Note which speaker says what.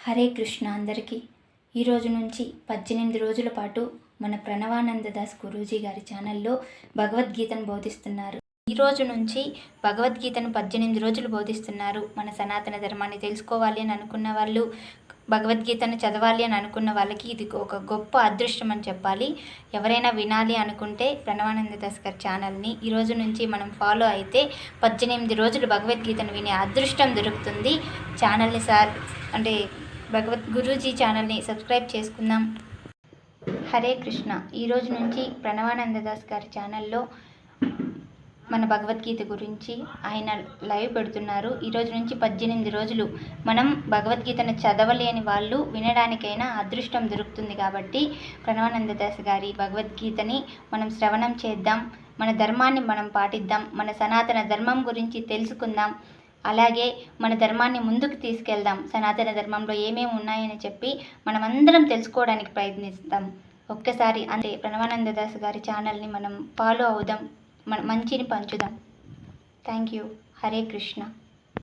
Speaker 1: హరే కృష్ణ అందరికీ. ఈరోజు నుంచి పద్దెనిమిది రోజుల పాటు మన ప్రణవానంద దాస్ గురూజీ గారి ఛానల్లో భగవద్గీతను బోధిస్తున్నారు. ఈ రోజు నుంచి భగవద్గీతను పద్దెనిమిది రోజులు బోధిస్తున్నారు. మన సనాతన ధర్మాన్ని తెలుసుకోవాలి అని అనుకున్న వాళ్ళు భగవద్గీతను చదవాలి అని అనుకున్న వాళ్ళకి ఇది ఒక గొప్ప అదృష్టం అని చెప్పాలి. ఎవరైనా వినాలి అనుకుంటే ప్రణవానంద దాస్ గారి ఛానల్ని ఈ రోజు నుంచి మనం ఫాలో అయితే పద్దెనిమిది రోజులు భగవద్గీతను వినే అదృష్టం దొరుకుతుంది. ఛానల్ని సార్ అంటే భగవద్ గురూజీ ఛానల్ని సబ్స్క్రైబ్ చేసుకుందాం. హరే కృష్ణ. ఈ రోజు నుంచి ప్రణవానంద దాస్ గారి ఛానల్లో మన భగవద్గీత గురించి ఆయన లైవ్ పెడుతున్నారు. ఈ రోజు నుంచి పద్దెనిమిది రోజులు మనం భగవద్గీతను చదవలేని వాళ్ళు వినడానికైనా అదృష్టం దొరుకుతుంది కాబట్టి ప్రణవానంద దాస్ గారి భగవద్గీతని మనం శ్రవణం చేద్దాం. మన ధర్మాన్ని మనం పాటిద్దాం. మన సనాతన ధర్మం గురించి తెలుసుకుందాం. అలాగే మన ధర్మాన్ని ముందుకు తీసుకెళ్దాం. సనాతన ధర్మంలో ఏమేమి ఉన్నాయని చెప్పి మనమందరం తెలుసుకోవడానికి ప్రయత్నిస్తాం ఒక్కసారి అంటే ప్రణవానంద దాస్ గారి ఛానల్ని మనం ఫాలో అవుదాం. మన మంచిని పంచుదాం. Thank you. హరే కృష్ణ.